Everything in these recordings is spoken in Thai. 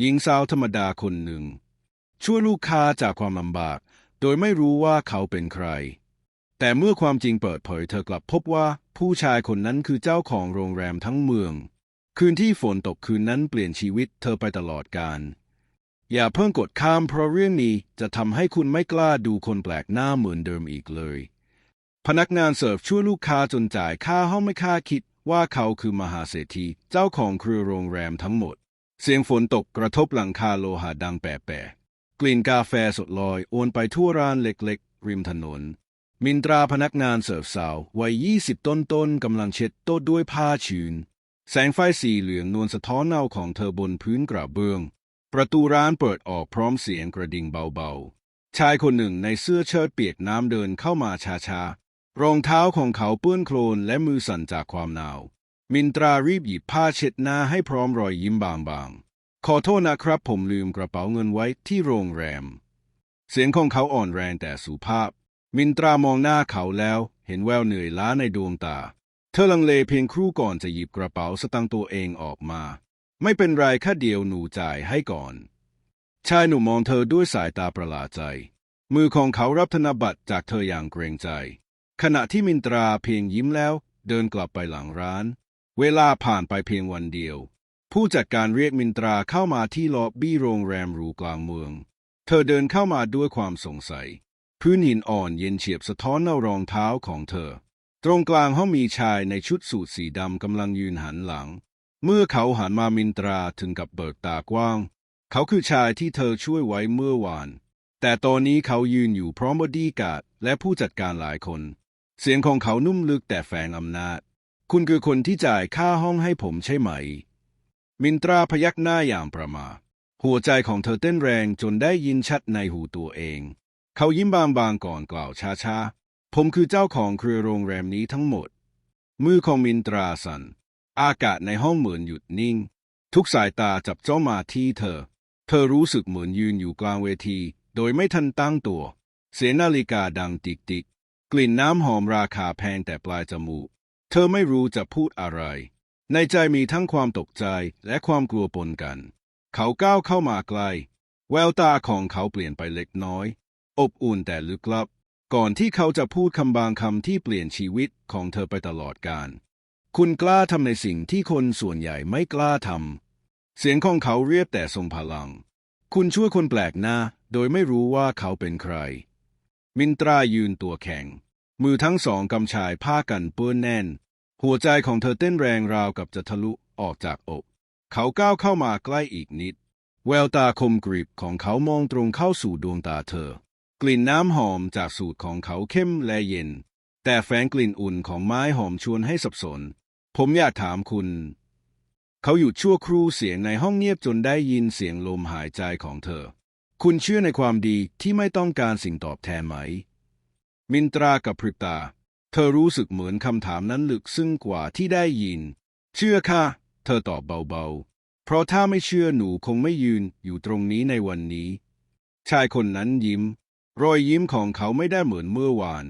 หญิงสาวธรรมดาคนหนึ่ง ช่วยลูกค้าจากความลำบาก โดยไม่รู้ว่าเขาเป็นใคร แต่เมื่อความจริงเปิดเผยเธอกลับพบว่าผู้ชายคนนั้นคือเจ้าของโรงแรมทั้งเมือง คืนที่ฝนตกคืนนั้นเปลี่ยนชีวิตเธอไปตลอดกาลอย่าเพิ่งกดข้ามเพราะเรื่องนี้จะทำให้คุณไม่กล้าดูคนแปลกหน้าเหมือนเดิมอีกเลย พนักงานเสิร์ฟช่วยลูกค้าจนจ่ายค่าห้องไม่ค่าคิดว่าเขาคือมหาเศรษฐีเจ้าของเครือโรงแรมทั้งหมด เสียงฝนตกกระทบหลังคาโลหะดังแปะๆกลิ่นกาแฟสดลอยโอนไปทั่วร้านเล็กๆ ริมถนน มินตราพนักงานเสิร์ฟสาววัยยี่สิบต้นๆกำลังเช็ดโต๊ะด้วยผ้าชื้น แสงไฟสีเหลืองนวลสะท้อนเงาของเธอบนพื้นกระเบื้อง ประตูร้านเปิดออกพร้อมเสียงกระดิ่งเบาๆ ชายคนหนึ่งในเสื้อเชิ้ตเปียกน้ำเดินเข้ามาช้าๆรองเท้าของเขาเปื้อนโคลนและมือสั่นจากความหนาว มินตรารีบหยิบผ้าเช็ดหน้าให้พร้อมรอยยิ้มบางๆ ขอโทษนะครับผมลืมกระเป๋าเงินไว้ที่โรงแรม เสียงของเขาอ่อนแรงแต่สุภาพ มินตรามองหน้าเขาแล้วเห็นแววเหนื่อยล้าในดวงตา เธอลังเลเพียงครู่ก่อนจะหยิบกระเป๋าสตางค์ตัวเองออกมา ไม่เป็นไรแค่เดียวหนูจ่ายให้ก่อน ชายหนุ่มมองเธอด้วยสายตาประหลาดใจ มือของเขารับธนบัตรจากเธออย่างเกรงใจ ขณะที่มินตราเพียงยิ้มแล้วเดินกลับไปหลังร้าน เวลาผ่านไปเพียงวันเดียว ผู้จัดการเรียกมินตราเข้ามาที่ล็อบบี้โรงแรมหรูกลางเมือง เธอเดินเข้ามาด้วยความสงสัย พื้นหินอ่อนเย็นเฉียบสะท้อนเงารองเท้าของเธอ ตรงกลางห้องมีชายในชุดสูทสีดำกำลังยืนหันหลัง เมื่อเขาหันมามินตราถึงกับเบิกตากว้าง เขาคือชายที่เธอช่วยไว้เมื่อวาน แต่ตอนนี้เขายืนอยู่พร้อมบอดี้การ์ดและผู้จัดการหลายคน เสียงของเขานุ่มลึกแต่แฝงอำนาจ คุณคือคนที่จ่ายค่าห้องให้ผมใช่ไหม มินตราพยักหน้าอย่างประมาทหัวใจของเธอเต้นแรงจนได้ยินชัดในหูตัวเอง เขายิ้มบางๆก่อนกล่าวช้าๆ ผมคือเจ้าของเครือโรงแรมนี้ทั้งหมด มือของมินตราสัน่นอากาศในห้องเหมือนหยุดนิ่ง ทุกสายตาจับจ้องมาที่เธอ เธอรู้สึกเหมือนยืนอยู่กลางเวที โดยไม่ทันตั้งตัว เสียงนาฬิกาดังติกติกๆกลิ่นน้ำหอมราคาแพงแต่ปลายจมูก เธอไม่รู้จะพูดอะไร ในใจมีทั้งความตกใจและความกลัวปนกัน เขาก้าวเข้ามาใกล้แววตาของเขาเปลี่ยนไปเล็กน้อย อบอุ่นแต่ลึกลับ ก่อนที่เขาจะพูดคำบางคำที่เปลี่ยนชีวิตของเธอไปตลอดกาลคุณกล้าทำในสิ่งที่คนส่วนใหญ่ไม่กล้าทำเสียงของเขาเรียบแต่ทรงพลัง คุณช่วยคนแปลกหน้า โดยไม่รู้ว่าเขาเป็นใคร มินตรายืนตัวแข็ง มือทั้งสองกำชายผ้ากันเปื้อนแน่น หัวใจของเธอเต้นแรงราวกับจะทะลุออกจากอก เขาก้าวเข้ามาใกล้อีกนิด แววตาคมกริบของเขามองตรงเข้าสู่ดวงตาเธอ กลิ่นน้ำหอมจากสูตรของเขาเข้มและเย็น แต่แฝงกลิ่นอุ่นของไม้หอมชวนให้สับสน ผมอยากถามคุณ เขาหยุดชั่วครู่เสียงในห้องเงียบจนได้ยินเสียงลมหายใจของเธอ คุณเชื่อในความดีที่ไม่ต้องการสิ่งตอบแทนไหม มินตรากับพริบตา เธอรู้สึกเหมือนคำถามนั้นลึกซึ้งกว่าที่ได้ยิน เชื่อค่ะ เธอตอบเบาๆ เพราะถ้าไม่เชื่อหนูคงไม่ยืนอยู่ตรงนี้ในวันนี้ ชายคนนั้นยิ้ม รอยยิ้มของเขาไม่ได้เหมือนเมื่อวาน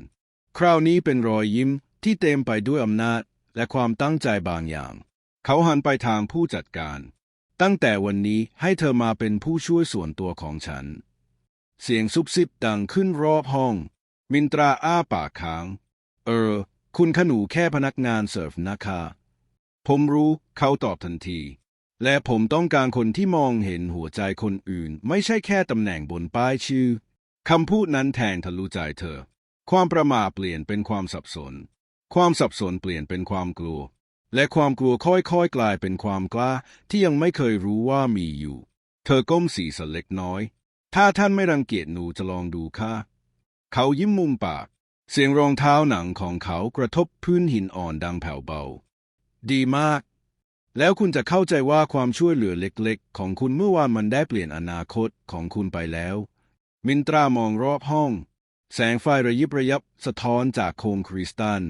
คราวนี้เป็นรอยยิ้มที่เต็มไปด้วยอำนาจและความตั้งใจบางอย่าง เขาหันไปทางผู้จัดการ ตั้งแต่วันนี้ให้เธอมาเป็นผู้ช่วยส่วนตัวของฉัน เสียงซุบซิบดังขึ้นรอบห้อง มินตราอ้าปากค้าง เออ คุณขนูแค่พนักงานเสิร์ฟนะคะ ผมรู้เขาตอบทันที และผมต้องการคนที่มองเห็นหัวใจคนอื่น ไม่ใช่แค่ตำแหน่งบนป้ายชื่อคำพูดนั้นแทงทะลุใจเธอ ความประมาทเปลี่ยนเป็นความสับสน ความสับสนเปลี่ยนเป็นความกลัว และความกลัวค่อยๆกลายเป็นความกล้าที่ยังไม่เคยรู้ว่ามีอยู่ เธอก้มศีรษะเล็กน้อย ถ้าท่านไม่รังเกียจหนูจะลองดูค่ะ เขายิ้มมุมปาก เสียงรองเท้าหนังของเขากระทบพื้นหินอ่อนดังแผ่วเบา ดีมาก แล้วคุณจะเข้าใจว่าความช่วยเหลือเล็กๆ ของคุณเมื่อวานมันได้เปลี่ยนอนาคตของคุณไปแล้ว มินตรามองรอบห้อง แสงไฟระยิบระยับสะท้อนจากโคมคริสตัล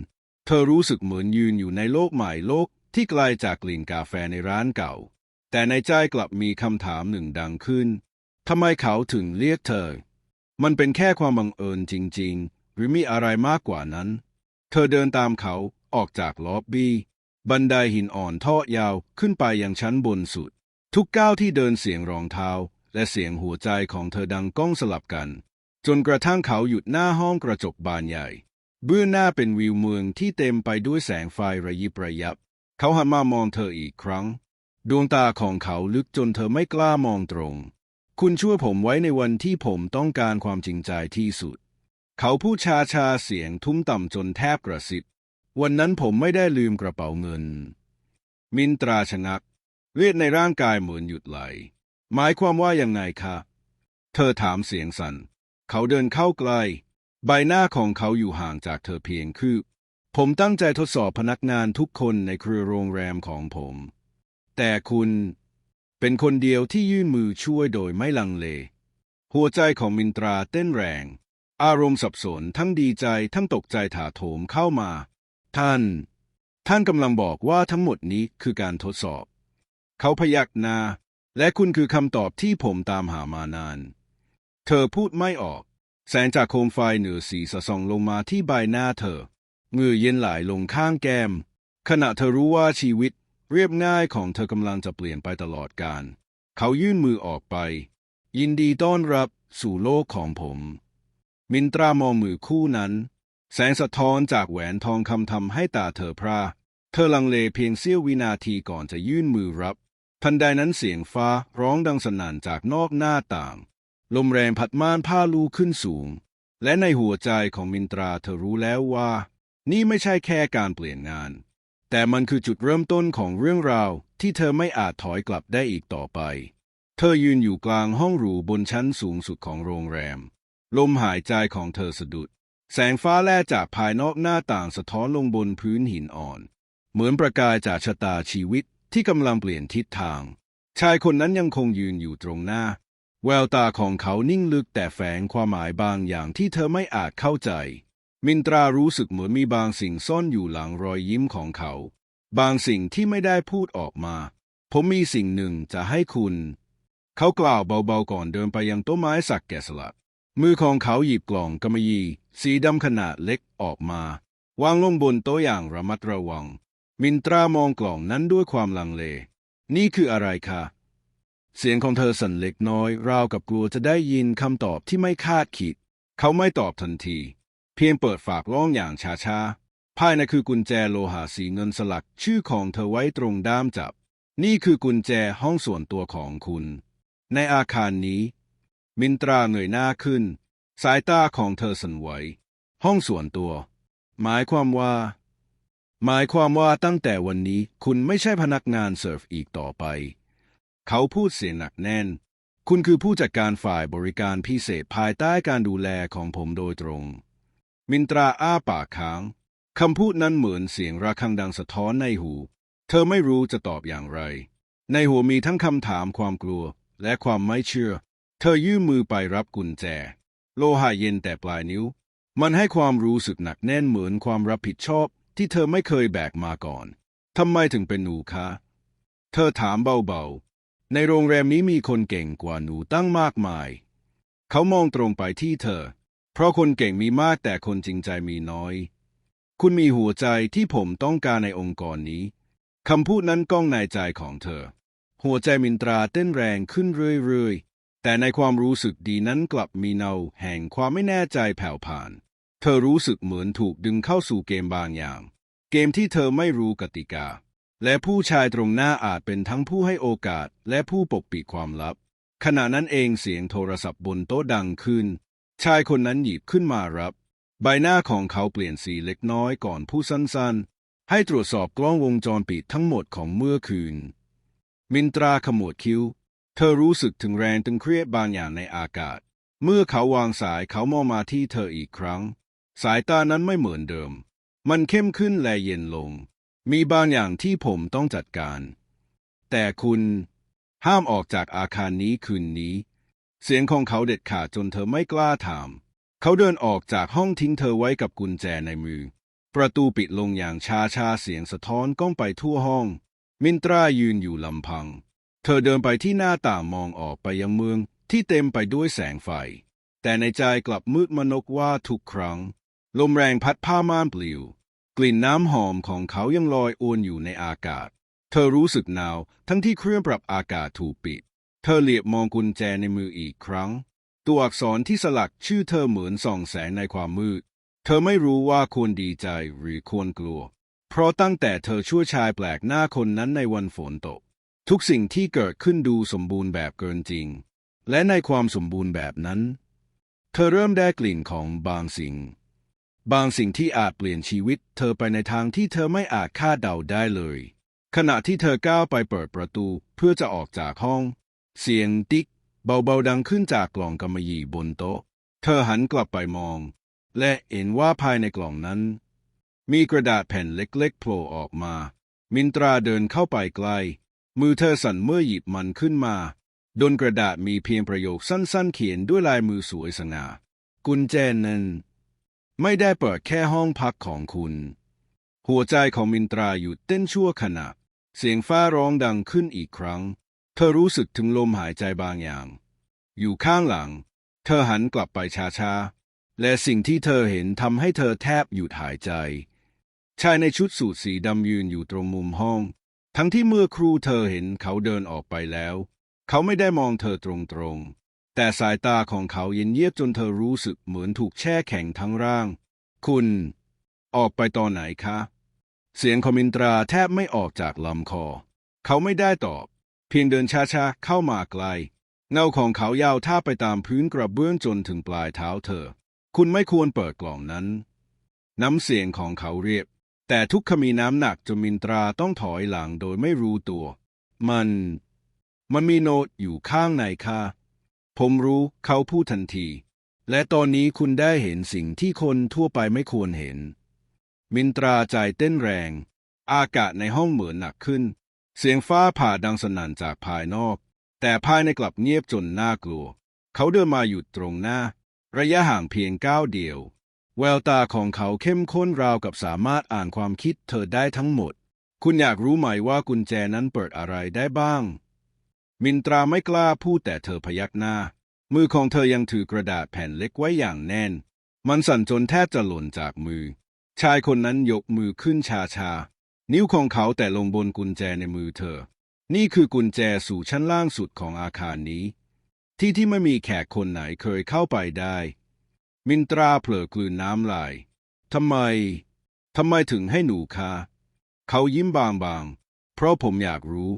เธอรู้สึกเหมือนยืนอยู่ในโลกใหม่โลกที่ไกลจากกลิ่นกาแฟในร้านเก่า แต่ในใจกลับมีคำถามหนึ่งดังขึ้นทำไมเขาถึงเรียกเธอ มันเป็นแค่ความบังเอิญจริง ๆ หรือมีอะไรมากกว่านั้น เธอเดินตามเขาออกจากล็อบบี้ บันไดหินอ่อนทอดยาวขึ้นไปยังชั้นบนสุด ทุกก้าวที่เดินเสียงรองเท้า และเสียงหัวใจของเธอดังก้องสลับกัน จนกระทั่งเขาหยุดหน้าห้องกระจกบานใหญ่ เบื้องหน้าเป็นวิวเมืองที่เต็มไปด้วยแสงไฟระยิบระยับ เขาหันมามองเธออีกครั้ง ดวงตาของเขาลึกจนเธอไม่กล้ามองตรง คุณช่วยผมไว้ในวันที่ผมต้องการความจริงใจที่สุด เขาพูดชาชาเสียงทุ้มต่ำจนแทบกระซิบ วันนั้นผมไม่ได้ลืมกระเป๋าเงิน มินตราชะงักเลือดในร่างกายเหมือนหยุดไหล หมายความว่ายังไงคะเธอถามเสียงสัน่น เขาเดินเข้าใกล้ ใบหน้าของเขาอยู่ห่างจากเธอเพียงคืบ ผมตั้งใจทดสอบพนักงานทุกคนในเครือโรงแรมของผม แต่คุณ เป็นคนเดียวที่ยื่นมือช่วยโดยไม่ลังเล หัวใจของมินตราเต้นแรง อารมณ์สับสนทั้งดีใจทั้งตกใจถาโถมเข้ามา ท่าน ท่านกำลังบอกว่าทั้งหมดนี้คือการทดสอบ เขาพยักหน้า และคุณคือคำตอบที่ผมตามหามานาน เธอพูดไม่ออก แสงจากโคมไฟเหนือสีสะส่องลงมาที่ใบหน้าเธอเงื่อเย็นไหลลงข้างแก้ม ขณะเธอรู้ว่าชีวิต เรียบง่ายของเธอกำลังจะเปลี่ยนไปตลอดกาลเขายื่นมือออกไป ยินดีต้อนรับสู่โลกของผม มินตรามองมือคู่นั้น แสงสะท้อนจากแหวนทองคำทำให้ตาเธอพร่าเธอลังเลเพียงเสี้ยววินาทีก่อนจะยื่นมือรับ ทันใดนั้นเสียงฟ้าร้องดังสนั่นจากนอกหน้าต่าง ลมแรงพัดม่านผ้าลูขึ้นสูง และในหัวใจของมินตราเธอรู้แล้วว่า นี่ไม่ใช่แค่การเปลี่ยนงาน แต่มันคือจุดเริ่มต้นของเรื่องราวที่เธอไม่อาจถอยกลับได้อีกต่อไป เธอยืนอยู่กลางห้องหรูบนชั้นสูงสุดของโรงแรม ลมหายใจของเธอสะดุด แสงฟ้าแลจากภายนอกหน้าต่างสะท้อนลงบนพื้นหินอ่อน เหมือนประกายจากชะตาชีวิตที่กำลังเปลี่ยนทิศทาง ชายคนนั้นยังคงยืนอยู่ตรงหน้า แววตาของเขานิ่งลึกแต่แฝงความหมายบางอย่างที่เธอไม่อาจเข้าใจ มินตรารู้สึกเหมือนมีบางสิ่งซ่อนอยู่หลังรอยยิ้มของเขา บางสิ่งที่ไม่ได้พูดออกมา ผมมีสิ่งหนึ่งจะให้คุณ เขากล่าวเบาๆก่อนเดินไปยังต้นไม้สักแกะสลัก มือของเขาหยิบกล่องกำมะหยี่สีดำขนาดเล็กออกมา วางลงบนโต๊ะอย่างระมัดระวัง มินตรามองกล่องนั้นด้วยความลังเล นี่คืออะไรคะเสียงของเธอสั่นเล็กน้อย ราวกับกลัวจะได้ยินคำตอบที่ไม่คาดคิด เขาไม่ตอบทันที เพียงเปิดฝากล่องอย่างช้าๆ ภายในคือกุญแจโลหะสีเงินสลักชื่อของเธอไว้ตรงด้ามจับ นี่คือกุญแจห้องส่วนตัวของคุณ ในอาคารนี้ มินตราเงยหน้าขึ้น สายตาของเธอสั่นไหว ห้องส่วนตัว หมายความว่า หมายความว่าตั้งแต่วันนี้คุณไม่ใช่พนักงานเสิร์ฟอีกต่อไป เขาพูดเสียงหนักแน่น คุณคือผู้จัดการฝ่ายบริการพิเศษภายใต้การดูแลของผมโดยตรง มินตราอ้าปากค้าง คำพูดนั้นเหมือนเสียงระฆังดังสะท้อนในหู เธอไม่รู้จะตอบอย่างไร ในหัวมีทั้งคำถามความกลัว และความไม่เชื่อ เธอยื่นมือไปรับกุญแจ โลหะเย็นแต่ปลายนิ้ว มันให้ความรู้สึกหนักแน่นเหมือนความรับผิดชอบที่เธอไม่เคยแบกมาก่อนทำไมถึงเป็นหนูคะ เธอถามเบาๆ ในโรงแรมนี้มีคนเก่งกว่าหนูตั้งมากมาย เขามองตรงไปที่เธอ เพราะคนเก่งมีมากแต่คนจริงใจมีน้อย คุณมีหัวใจที่ผมต้องการในองค์กรนี้ คำพูดนั้นก้องในใจของเธอ หัวใจมินตราเต้นแรงขึ้นเรื่อยๆ แต่ในความรู้สึกดีนั้นกลับมีเนาแห่งความไม่แน่ใจแผ่วผ่าน เธอรู้สึกเหมือนถูกดึงเข้าสู่เกมบางอย่าง เกมที่เธอไม่รู้กติกา และผู้ชายตรงหน้าอาจเป็นทั้งผู้ให้โอกาสและผู้ปกปิดความลับ ขณะนั้นเองเสียงโทรศัพท์บนโต๊ะดังขึ้น ชายคนนั้นหยิบขึ้นมารับ ใบหน้าของเขาเปลี่ยนสีเล็กน้อยก่อนผู้สั้นๆ ให้ตรวจสอบกล้องวงจรปิดทั้งหมดของเมื่อคืน มินตราขมวดคิ้ว เธอรู้สึกถึงแรงตึงเครียดบางอย่างในอากาศ เมื่อเขาวางสายเขามองมาที่เธออีกครั้ง สายตานั้นไม่เหมือนเดิม มันเข้มขึ้นและเย็นลง มีบางอย่างที่ผมต้องจัดการ แต่คุณห้ามออกจากอาคารนี้คืนนี้ เสียงของเขาเด็ดขาดจนเธอไม่กล้าถาม เขาเดินออกจากห้องทิ้งเธอไว้กับกุญแจในมือ ประตูปิดลงอย่างชาชาๆเสียงสะท้อนก้องไปทั่วห้อง มินตรายืนอยู่ลำพัง เธอเดินไปที่หน้าต่างมองออกไปยังเมืองที่เต็มไปด้วยแสงไฟ แต่ในใจกลับมืดมนกว่าทุกครั้ง ลมแรงพัดผ้าม่านปลิว กลิ่นน้ำหอมของเขายังลอยอวนอยู่ในอากาศ เธอรู้สึกหนาวทั้งที่เครื่องปรับอากาศถูกปิด เธอเหลียบมองกุญแจในมืออีกครั้ง ตัวอักษรที่สลักชื่อเธอเหมือนส่องแสงในความมืด เธอไม่รู้ว่าควรดีใจหรือควรกลัว เพราะตั้งแต่เธอช่วยชายแปลกหน้าคนนั้นในวันฝนตก ทุกสิ่งที่เกิดขึ้นดูสมบูรณ์แบบเกินจริง และในความสมบูรณ์แบบนั้น เธอเริ่มได้กลิ่นของบางสิ่ง บางสิ่งที่อาจเปลี่ยนชีวิต เธอไปในทางที่เธอไม่อาจคาดเดาได้เลยขณะที่เธอก้าวไปเปิดประตูเพื่อจะออกจากห้อง เสียงติ๊กเบาๆดังขึ้นจากกล่องกำมะหยี่บนโต๊ะ เธอหันกลับไปมอง และเห็นว่าภายในกล่องนั้น มีกระดาษแผ่นเล็กๆโผล่ออกมา มินตราเดินเข้าไปใกล้ มือเธอสั่นเมื่อหยิบมันขึ้นมาบนกระดาษมีเพียงประโยคสั้นๆ เขียนด้วยลายมือสวยสง่า กุญแจนั้น ไม่ได้เปิดแค่ห้องพักของคุณ หัวใจของมินตราหยุดเต้นชั่วขณะ เสียงฟ้าร้องดังขึ้นอีกครั้ง เธอรู้สึกถึงลมหายใจบางอย่าง อยู่ข้างหลัง เธอหันกลับไปช้าๆ และสิ่งที่เธอเห็นทำให้เธอแทบหยุดหายใจ ชายในชุดสูทสีดำยืนอยู่ตรงมุมห้อง ทั้งที่เมื่อครูเธอเห็นเขาเดินออกไปแล้ว เขาไม่ได้มองเธอตรงๆ แต่สายตาของเขาเย็นเยียบจนเธอรู้สึกเหมือนถูกแช่แข็งทั้งร่าง คุณ ออกไปตอนไหนคะ เสียงคอมินตราแทบไม่ออกจากลำคอ เขาไม่ได้ตอบ เพียงเดินช้าๆเข้ามาใกล เงาของเขายาวท่าไปตามพื้นกระเบื้องจนถึงปลายเท้าเธอ คุณไม่ควรเปิดกล่องนั้น น้ำเสียงของเขาเรียบ แต่ทุกขมีน้ำหนักจนมินตราต้องถอยหลังโดยไม่รู้ตัว มัน มันมีโน้ตอยู่ข้างในค่ะ ผมรู้เขาพูดทันที และตอนนี้คุณได้เห็นสิ่งที่คนทั่วไปไม่ควรเห็น มินตราใจเต้นแรง อากาศในห้องเหมือนหนักขึ้น เสียงฟ้าผ่าดังสนั่นจากภายนอก แต่ภายในกลับเงียบจนน่ากลัว เขาเดินมาหยุดตรงหน้า ระยะห่างเพียงก้าวเดียว แววตาของเขาเข้มข้นราวกับสามารถอ่านความคิดเธอได้ทั้งหมด คุณอยากรู้ไหมว่ากุญแจนั้นเปิดอะไรได้บ้าง มินตราไม่กล้าพูดแต่เธอพยักหน้า มือของเธอยังถือกระดาษแผ่นเล็กไว้อย่างแน่น มันสั่นจนแทบจะหล่นจากมือ ชายคนนั้นยกมือขึ้นชาชา นิ้วของเขาแตะลงบนกุญแจในมือเธอ นี่คือกุญแจสู่ชั้นล่างสุดของอาคารนี้ ที่ที่ไม่มีแขกคนไหนเคยเข้าไปได้ มินตราเผลอกลืนน้ำลายทำไมทำไมถึงให้หนูคะเขายิ้มบางๆ เพราะผมอยากรู้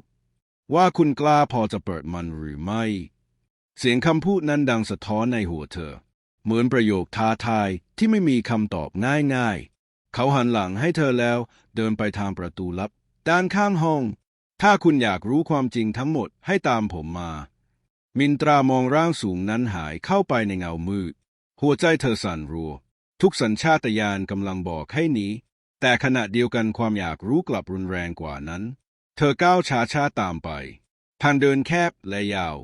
ว่าคุณกล้าพอจะเปิดมันหรือไม่ เสียงคำพูดนั้นดังสะท้อนในหัวเธอ เหมือนประโยคท้าทายที่ไม่มีคำตอบง่ายๆ เขาหันหลังให้เธอแล้ว เดินไปทางประตูลับ ด้านข้างห้อง ถ้าคุณอยากรู้ความจริงทั้งหมดให้ตามผมมา มินตรามองร่างสูงนั้นหายเข้าไปในเงามืด หัวใจเธอสั่นรัว ทุกสัญชาตญาณกำลังบอกให้หนีแต่ขณะเดียวกันความอยากรู้กลับรุนแรงกว่านั้น เธอก้าวช้าช้าๆตามไป ทางเดินแคบและยาว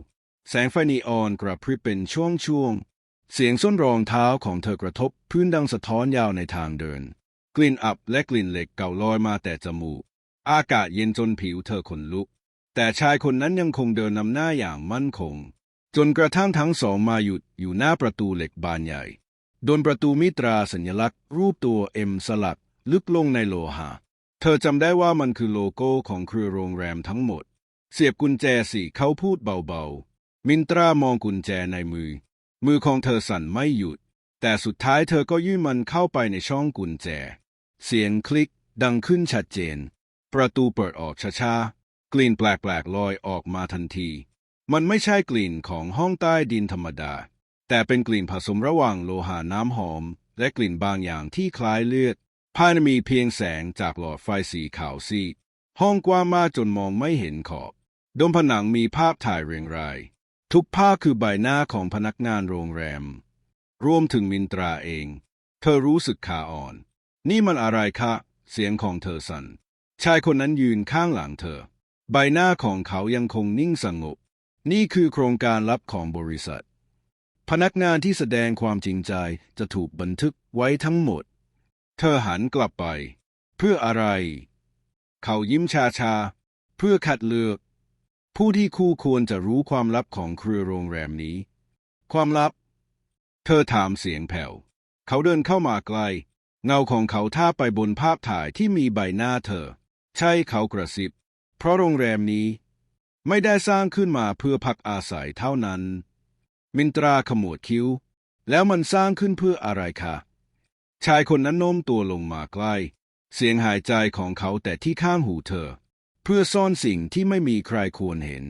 แสงไฟนีออนกระพริบเป็นช่วงๆเสียงส้นรองเท้าของเธอกระทบพื้นดังสะท้อนยาวในทางเดิน กลิ่นอับและกลิ่นเหล็กเก่าลอยมาแต่จมูก อากาศเย็นจนผิวเธอขนลุก แต่ชายคนนั้นยังคงเดินนำหน้าอย่างมั่นคง จนกระทั่งทั้งสองมาหยุดอยู่หน้าประตูเหล็กบานใหญ่ โดนประตูมิตราสัญลักษณ์ รูปตัวเอ็มสลัก ลึกลงในโลหะ เธอจำได้ว่ามันคือโลโก้ของเครือโรงแรมทั้งหมด เสียบกุญแจสิเขาพูดเบาๆ มินตรามองกุญแจในมือ มือของเธอสั่นไม่หยุด แต่สุดท้ายเธอก็ยื่นมันเข้าไปในช่องกุญแจ เสียงคลิกดังขึ้นชัดเจน ประตูเปิดออกช้าๆ กลิ่นแปลกๆลอยออกมาทันที มันไม่ใช่กลิ่นของห้องใต้ดินธรรมดา แต่เป็นกลิ่นผสมระหว่างโลหะน้ำหอม และกลิ่นบางอย่างที่คล้ายเลือดภายในมีเพียงแสงจากหลอดไฟสีขาวซีดห้องกว้างมากจนมองไม่เห็นขอบ ดมผนังมีภาพถ่ายเรียงราย ทุกภาพคือใบหน้าของพนักงานโรงแรม รวมถึงมินตราเอง เธอรู้สึกขาอ่อน นี่มันอะไรคะ เสียงของเธอสัน่น ชายคนนั้นยืนข้างหลังเธอ ใบหน้าของเขายังคงนิ่งสงบ นี่คือโครงการลับของบริษัท พนักงานที่แสดงความจริงใจจะถูกบันทึกไว้ทั้งหมด เธอหันกลับไป เพื่ออะไร เขายิ้มชาชา เพื่อคัดเลือก ผู้ที่คู่ควรจะรู้ความลับของเครือโรงแรมนี้ ความลับ เธอถามเสียงแผ่ว เขาเดินเข้ามาใกล้ เงาของเขาท่าไปบนภาพถ่ายที่มีใบหน้าเธอ ใช่เขากระซิบ เพราะโรงแรมนี้ ไม่ได้สร้างขึ้นมาเพื่อพักอาศัยเท่านั้น มินตราขมวดคิ้ว แล้วมันสร้างขึ้นเพื่ออะไรคะชายคนนั้นโน้มตัวลงมาใกล้ เสียงหายใจของเขาแต่ที่ข้างหูเธอ เพื่อซ่อนสิ่งที่ไม่มีใครควรเห็น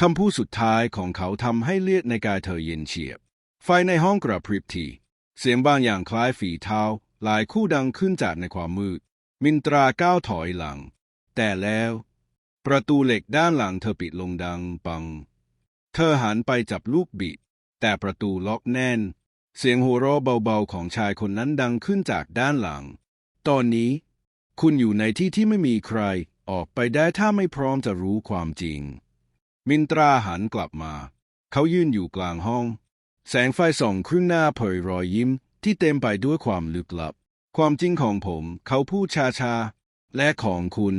คำพูดสุดท้ายของเขาทำให้เลือดในกายเธอเย็นเฉียบ ไฟในห้องกระพริบที เสียงบางอย่างคล้ายฝีเท้า หลายคู่ดังขึ้นจากในความมืด มินตราก้าวถอยหลัง แต่แล้ว ประตูเหล็กด้านหลังเธอปิดลงดังปัง เธอหันไปจับลูกบิด แต่ประตูล็อกแน่น เสียงหัวเราะเบาๆของชายคนนั้นดังขึ้นจากด้านหลัง ตอนนี้ คุณอยู่ในที่ที่ไม่มีใคร ออกไปได้ถ้าไม่พร้อมจะรู้ความจริง มินตราหันกลับมา เขายืนอยู่กลางห้อง แสงไฟส่องครึ่งหน้าเผยรอยยิ้มที่เต็มไปด้วยความลึกลับ ความจริงของผมเขาพูดชาๆและของคุณ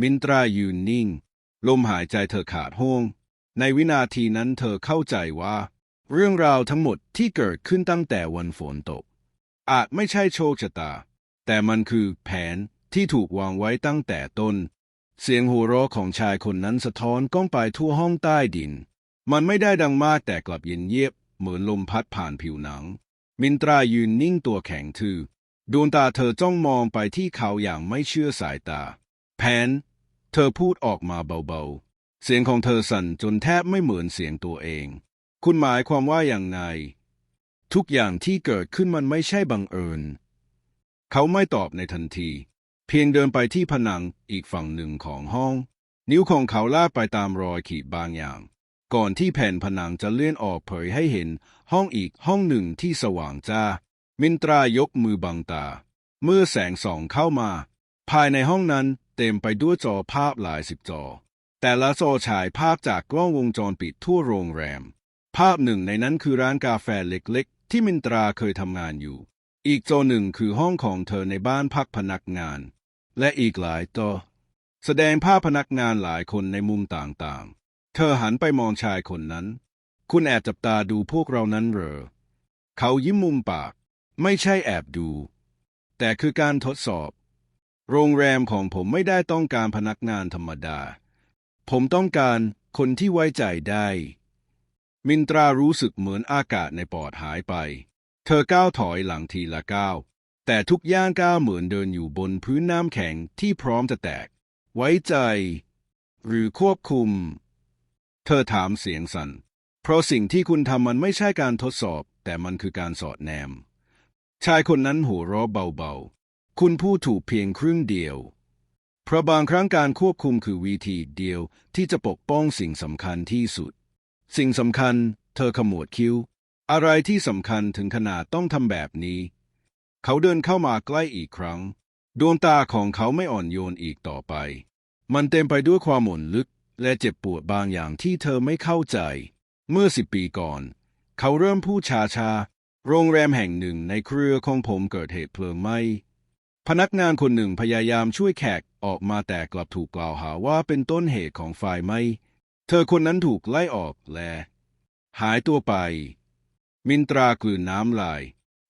มินตรายืนนิ่ง ลมหายใจเธอขาดห้วง ในวินาทีนั้นเธอเข้าใจว่า เรื่องราวทั้งหมดที่เกิดขึ้นตั้งแต่วันฝนตก อาจไม่ใช่โชคชะตา แต่มันคือแผนที่ถูกวางไว้ตั้งแต่ต้น เสียงหัวเราะของชายคนนั้นสะท้อนก้องไปทั่วห้องใต้ดิน มันไม่ได้ดังมากแต่กลับเย็นเยียบ เหมือนลมพัดผ่านผิวหนัง มินตรายืนนิ่งตัวแข็งทื่อดวงตาเธอจ้องมองไปที่เขาอย่างไม่เชื่อสายตาแผนเธอพูดออกมาเบาๆ เสียงของเธอสั่นจนแทบไม่เหมือนเสียงตัวเอง คุณหมายความว่าอย่างไรทุกอย่างที่เกิดขึ้นมันไม่ใช่บังเอิญ เขาไม่ตอบในทันที เพียงเดินไปที่ผนังอีกฝั่งหนึ่งของห้อง นิ้วของเขาลากไปตามรอยขีดบางอย่าง ก่อนที่แผ่นผนังจะเลื่อนออกเผยให้เห็นห้องอีกห้องหนึ่งที่สว่างจ้า มินตรายกมือบังตา เมื่อแสงส่องเข้ามา ภายในห้องนั้นเต็มไปด้วยจอภาพหลายสิบจอ แต่ละจอฉายภาพจากกล้องวงจรปิดทั่วโรงแรม ภาพหนึ่งในนั้นคือร้านกาแฟเล็กๆ ที่มินตราเคยทำงานอยู่ อีกจอหนึ่งคือห้องของเธอในบ้านพักพนักงาน และอีกหลายจอแสดงภาพพนักงานหลายคนในมุมต่างๆ เธอหันไปมองชายคนนั้น คุณแอบจับตาดูพวกเรานั้นเหรอ เขายิ้มมุมปาก ไม่ใช่แอบดู แต่คือการทดสอบ โรงแรมของผมไม่ได้ต้องการพนักงานธรรมดา ผมต้องการคนที่ไว้ใจได้ มินตรารู้สึกเหมือนอากาศในปอดหายไป เธอก้าวถอยหลังทีละก้าว แต่ทุกย่างก้าวเหมือนเดินอยู่บนพื้นน้ำแข็งที่พร้อมจะแตก ไว้ใจ หรือควบคุม เธอถามเสียงสัน่น เพราะสิ่งที่คุณทำมันไม่ใช่การทดสอบ แต่มันคือการสอดแนม ชายคนนั้นหัวเราะเบาๆ คุณพูดถูกเพียงครึ่งเดียว เพราะบางครั้งการควบคุมคือวิธีเดียวที่จะปกป้องสิ่งสำคัญที่สุด สิ่งสำคัญ เธอขมวดคิ้ว อะไรที่สำคัญถึงขนาดต้องทำแบบนี้ เขาเดินเข้ามาใกล้อีกครั้ง ดวงตาของเขาไม่อ่อนโยนอีกต่อไป มันเต็มไปด้วยความหม่นลึก และเจ็บปวดบางอย่างที่เธอไม่เข้าใจ เมื่อสิบปีก่อน เขาเริ่มพูดชาๆโรงแรมแห่งหนึ่งในเครือของผมเกิดเหตุเพลิงไหม้พนักงานคนหนึ่งพยายามช่วยแขกออกมาแต่กลับถูกกล่าวหาว่าเป็นต้นเหตุของไฟไหม้เธอคนนั้นถูกไล่ออกและ หายตัวไป มินตรากลืนน้ำลาย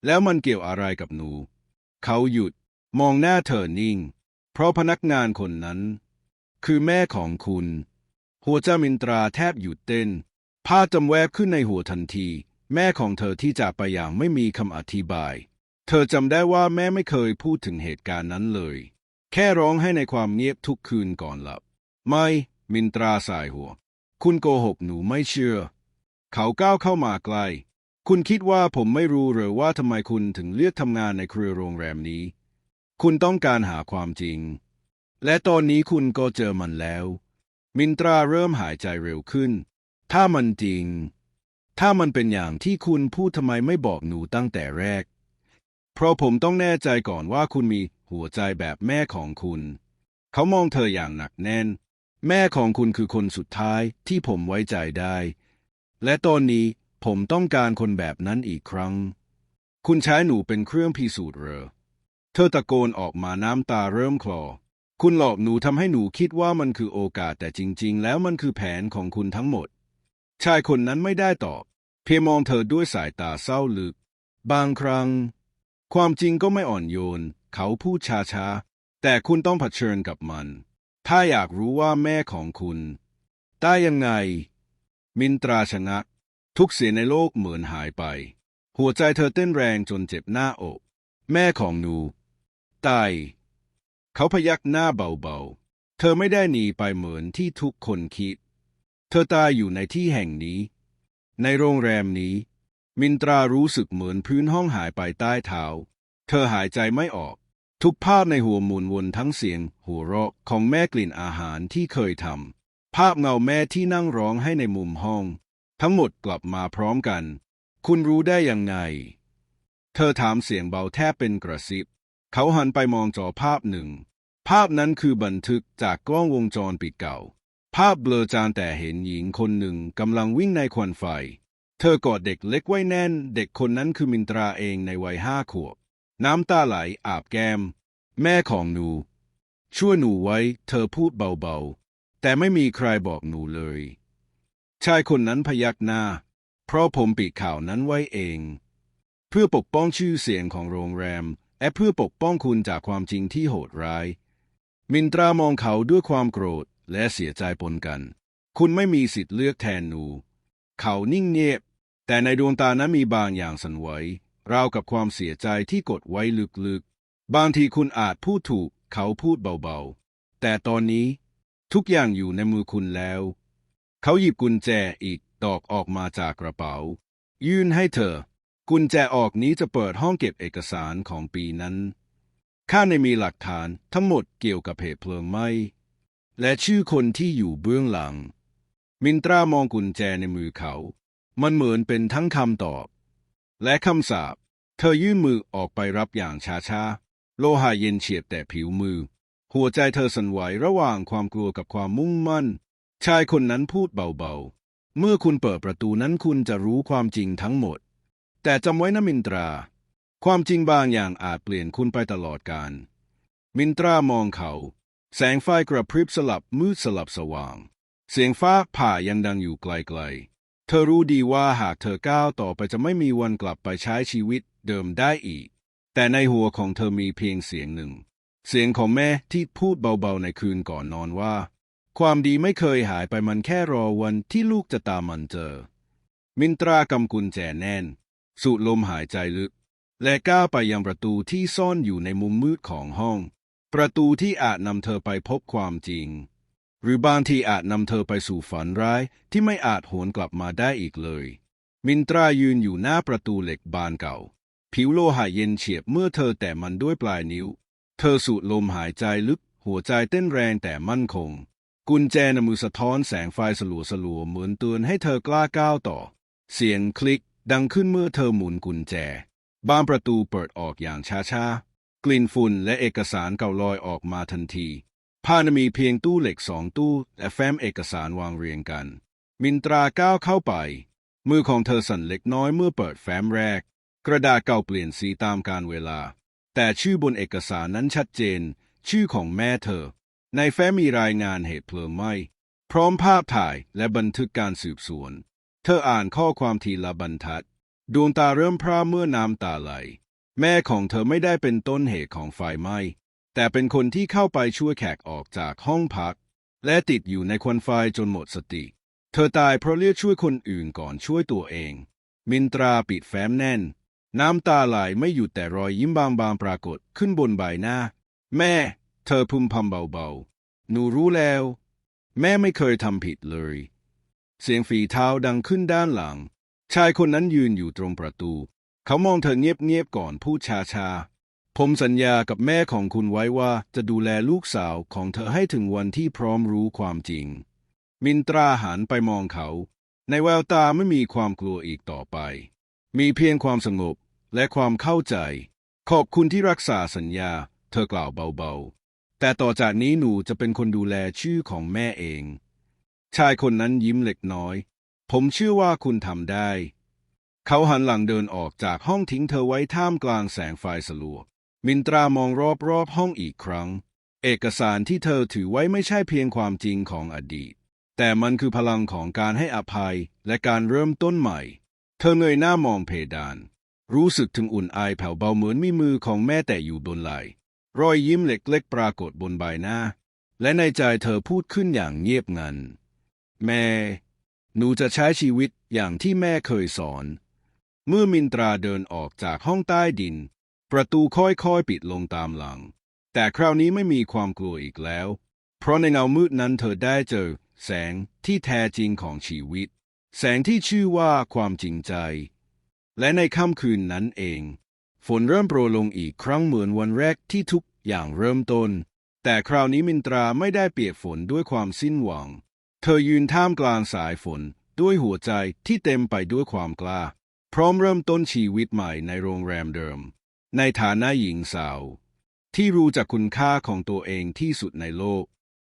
แล้วมันเกี่ยวอะไรกับหนู เขาหยุดมองหน้าเธอนิ่ง เพราะพนักงานคนนั้น คือแม่ของคุณ หัวเจ้ามินตราแทบหยุดเต้นภาพจำแวบขึ้นในหัวทันที แม่ของเธอที่จากไปอย่างไม่มีคำอธิบาย เธอจำได้ว่าแม่ไม่เคยพูดถึงเหตุการณ์นั้นเลย แค่ร้องให้ในความเงียบทุกคืนก่อนหลับ ไม่มินตราสายหัว คุณโกหกหนูไม่เชื่อ เขาก้าวเข้ามาใกล้คุณคิดว่าผมไม่รู้หรือว่าทำไมคุณถึงเลือกทำงานในเครือโรงแรมนี้ คุณต้องการหาความจริง และตอนนี้คุณก็เจอมันแล้ว มินตราเริ่มหายใจเร็วขึ้น ถ้ามันจริง ถ้ามันเป็นอย่างที่คุณพูดทำไมไม่บอกหนูตั้งแต่แรก เพราะผมต้องแน่ใจก่อนว่าคุณมีหัวใจแบบแม่ของคุณ เขามองเธออย่างหนักแน่น แม่ของคุณคือคนสุดท้ายที่ผมไว้ใจได้ และตอนนี้ผมต้องการคนแบบนั้นอีกครั้ง คุณใช้หนูเป็นเครื่องพิสูจน์เหรอ เธอตะโกนออกมาน้ำตาเริ่มคลอ คุณหลอกหนูทำให้หนูคิดว่ามันคือโอกาสแต่จริง ๆ แล้วมันคือแผนของคุณทั้งหมด ชายคนนั้นไม่ได้ตอบ เพียงมองเธอด้วยสายตาเศร้าลึก บางครั้ง ความจริงก็ไม่อ่อนโยน เขาพูดช้าๆ แต่คุณต้องเผชิญกับมัน ถ้าอยากรู้ว่าแม่ของคุณตายยังไง มินตราชนะ ทุกเสียงในโลกเหมือนหายไป หัวใจเธอเต้นแรงจนเจ็บหน้าอก แม่ของหนูตาย เขาพยักหน้าเบาๆ เธอไม่ได้หนีไปเหมือนที่ทุกคนคิด เธอตายอยู่ในที่แห่งนี้ ในโรงแรมนี้ มินตรารู้สึกเหมือนพื้นห้องหายไปใต้เท้า เธอหายใจไม่ออก ทุกภาพในหัวหมุนวนทั้งเสียง หัวเราะของแม่กลิ่นอาหารที่เคยทำภาพเงาแม่ที่นั่งร้องให้ในมุมห้อง ทั้งหมดกลับมาพร้อมกัน คุณรู้ได้ยังไง เธอถามเสียงเบาแทบเป็นกระซิบ เขาหันไปมองจอภาพหนึ่ง ภาพนั้นคือบันทึกจากกล้องวงจรปิดเก่า ภาพเบลอจางแต่เห็นหญิงคนหนึ่งกำลังวิ่งในควันไฟ เธอกอดเด็กเล็กไว้แน่น เด็กคนนั้นคือมินตราเองในวัยห้าขวบ น้ำตาไหลอาบแก้ม แม่ของหนู ช่วยหนูไว้ เธอพูดเบาๆ แต่ไม่มีใครบอกหนูเลย ชายคนนั้นพยักหน้า เพราะผมปิดข่าวนั้นไว้เอง เพื่อปกป้องชื่อเสียงของโรงแรม และเพื่อปกป้องคุณจากความจริงที่โหดร้าย มินตรามองเขาด้วยความโกรธและเสียใจปนกัน คุณไม่มีสิทธิ์เลือกแทนหนู เขานิ่งเงียบ แต่ในดวงตานั้นมีบางอย่างสั่นไหวราวกับความเสียใจที่กดไว้ลึกๆ บางทีคุณอาจพูดถูกเขาพูดเบาๆ แต่ตอนนี้ทุกอย่างอยู่ในมือคุณแล้ว เขาหยิบกุญแจอีกดอกออกมาจากกระเป๋า ยื่นให้เธอ กุญแจออกนี้จะเปิดห้องเก็บเอกสารของปีนั้น ข้าในมีหลักฐานทั้งหมดเกี่ยวกับเหตุเพลิงไหม้ และชื่อคนที่อยู่เบื้องหลัง มินตรามองกุญแจในมือเขา มันเหมือนเป็นทั้งคำตอบ และคำสาปเธอยื่นมือออกไปรับอย่างช้าๆ โลหะเย็นเฉียบแต่ผิวมือ หัวใจเธอสั่นไหวระหว่างความกลัวกับความมุ่งมั่น ชายคนนั้นพูดเบาๆ เมื่อคุณเปิดประตูนั้นคุณจะรู้ความจริงทั้งหมด แต่จำไว้นะมินตรา ความจริงบางอย่างอาจเปลี่ยนคุณไปตลอดกาลมินตรามองเขา แสงไฟกระพริบสลับมืดสลับสว่าง เสียงฟ้าผ่ายังดังอยู่ไกลๆ เธอรู้ดีว่าหากเธอก้าวต่อไปจะไม่มีวันกลับไปใช้ชีวิตเดิมได้อีก แต่ในหัวของเธอมีเพียงเสียงหนึ่ง เสียงของแม่ที่พูดเบาๆในคืนก่อนนอนว่า ความดีไม่เคยหายไปมันแค่รอวันที่ลูกจะตามมันเจอ มินตรากำกุญแจแน่น สูดลมหายใจลึก และก้าวไปยังประตูที่ซ่อนอยู่ในมุมมืดของห้อง ประตูที่อาจนำเธอไปพบความจริง หรือบางทีอาจนำเธอไปสู่ฝันร้ายที่ไม่อาจหวนกลับมาได้อีกเลย มินตรายืนอยู่หน้าประตูเหล็กบานเก่า ผิวโลหะเย็นเฉียบเมื่อเธอแตะมันด้วยปลายนิ้ว เธอสูดลมหายใจลึก หัวใจเต้นแรงแต่มั่นคง กุญแจในมือสะท้อนแสงไฟสลัวสลัวๆเหมือนเตือนให้เธอกล้าก้าวต่อ เสียงคลิก ดังขึ้นเมื่อเธอหมุนกุญแจ บานประตูเปิดออกอย่างช้าๆ กลิ่นฝุ่นและเอกสารเก่าลอยออกมาทันทีภายในมีเพียงตู้เหล็กสองตู้และแฟ้มเอกสารวางเรียงกัน มินตราก้าวเข้าไป มือของเธอสั่นเล็กน้อยเมื่อเปิดแฟ้มแรก กระดาษเก่าเปลี่ยนสีตามกาลเวลา แต่ชื่อบนเอกสารนั้นชัดเจน ชื่อของแม่เธอ ในแฟ้มมีรายงานเหตุเพลิงไหม้ พร้อมภาพถ่ายและบันทึกการสืบสวน เธออ่านข้อความทีละบรรทัด ดวงตาเริ่มพร่าเมื่อน้ำตาไหล แม่ของเธอไม่ได้เป็นต้นเหตุของไฟไหม้ แต่เป็นคนที่เข้าไปช่วยแขกออกจากห้องพัก และติดอยู่ในควันไฟจนหมดสติ เธอตายเพราะเลือกช่วยคนอื่นก่อนช่วยตัวเอง มินตราปิดแฟ้มแน่น น้ำตาไหลไม่หยุดแต่รอยยิ้มบางๆปรากฏขึ้นบนใบหน้า แม่ เธอพึมพำเบาๆ หนูรู้แล้ว แม่ไม่เคยทำผิดเลย เสียงฝีเท้าดังขึ้นด้านหลัง ชายคนนั้นยืนอยู่ตรงประตู เขามองเธอเงียบๆก่อนพูดช้าๆ ผมสัญญากับแม่ของคุณไว้ว่าจะดูแลลูกสาวของเธอให้ถึงวันที่พร้อมรู้ความจริง มินตราหันไปมองเขา ในแววตาไม่มีความกลัวอีกต่อไป มีเพียงความสงบและความเข้าใจ ขอบคุณที่รักษาสัญญา เธอกล่าวเบาๆ แต่ต่อจากนี้หนูจะเป็นคนดูแลชื่อของแม่เอง ชายคนนั้นยิ้มเล็กน้อย ผมเชื่อว่าคุณทำได้ เขาหันหลังเดินออกจากห้องทิ้งเธอไว้ท่ามกลางแสงไฟสลัว มินตรามองรอบๆห้องอีกครั้ง เอกสารที่เธอถือไว้ไม่ใช่เพียงความจริงของอดีต แต่มันคือพลังของการให้อภัยและการเริ่มต้นใหม่ เธอเงยหน้ามองเพดาน รู้สึกถึงอุ่นไอแผ่วเบาเหมือนมีมือของแม่แตะอยู่บนไหล่รอยยิ้มเล็กๆปรากฏบนใบหน้า และในใจเธอพูดขึ้นอย่างเงียบงัน แม่ หนูจะใช้ชีวิตอย่างที่แม่เคยสอน เมื่อมินตราเดินออกจากห้องใต้ดิน ประตูค่อยๆปิดลงตามหลัง แต่คราวนี้ไม่มีความกลัวอีกแล้ว เพราะในเงามืดนั้นเธอได้เจอ แสงที่แท้จริงของชีวิต แสงที่ชื่อว่าความจริงใจ และในค่ำคืนนั้นเอง ฝนเริ่มโปรยลงอีกครั้งเหมือนวันแรกที่ทุกอย่างเริ่มต้น แต่คราวนี้มินตราไม่ได้เปียกฝนด้วยความสิ้นหวัง เธอยืนท่ามกลางสายฝน ด้วยหัวใจที่เต็มไปด้วยความกล้า พร้อมเริ่มต้นชีวิตใหม่ในโรงแรมเดิม ในฐานะหญิงสาว ที่รู้จักคุณค่าของตัวเองที่สุดในโลก